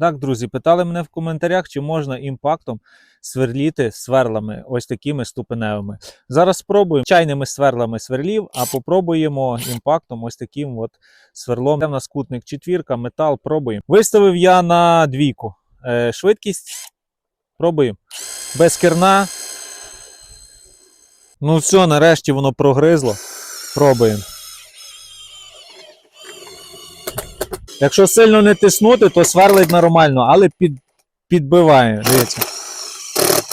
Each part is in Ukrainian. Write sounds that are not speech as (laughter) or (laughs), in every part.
Так, друзі, питали мене в коментарях, чи можна імпактом сверліти сверлами, ось такими ступеневими. Зараз спробуємо чайними сверлами сверлів, а попробуємо імпактом ось таким от сверлом. Це в нас кутник четвірка, метал, пробуємо. Виставив я на двійку. Е, швидкість. Пробуємо. Без керна. Ну все, нарешті воно прогризло. Пробуємо. Якщо сильно не тиснути, то сверлить нормально, але під, підбиває. Дивіться.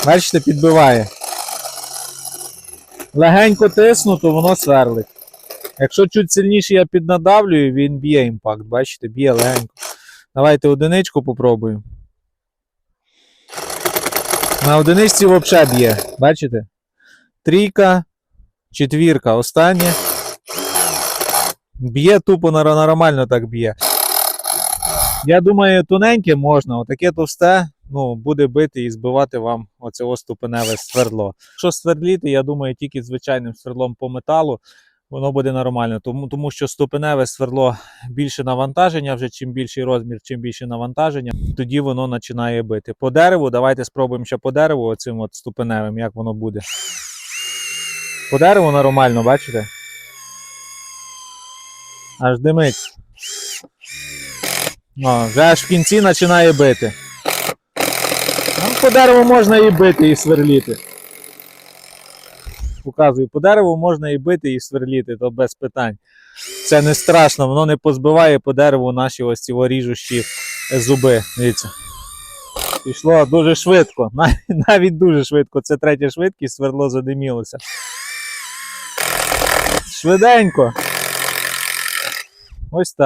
Бачите, підбиває. Легенько тисну, то воно сверлить. Якщо чуть сильніше я піднадавлюю, він б'є імпакт. Бачите, б'є легенько. Давайте одиничку попробуємо. На одиничці взагалі б'є. Бачите? Трійка, четвірка, останнє. Б'є тупо нормально так б'є. Я думаю, тоненьке можна, отаке товсте, ну, буде бити і збивати вам оце ступеневе свердло. Якщо свердліти, я думаю, тільки звичайним свердлом по металу, воно буде нормально. Тому, тому що ступеневе свердло більше навантаження, вже чим більший розмір, чим більше навантаження, тоді воно починає бити. По дереву, давайте спробуємо ще по дереву, оцим от ступеневим, як воно буде. По дереву нормально, бачите? Аж димить. О, вже аж в кінці починає бити. Ну, по дереву можна і бити, і сверліти. Показую, по дереву можна і бити, і сверліти, то без питань. Це не страшно, воно не позбиває по дереву наші ось ці ріжущі зуби. Дивіться. Пішло дуже швидко, (laughs) навіть, дуже швидко. Це третя швидкість, свердло задимілося. Швиденько. Ось так.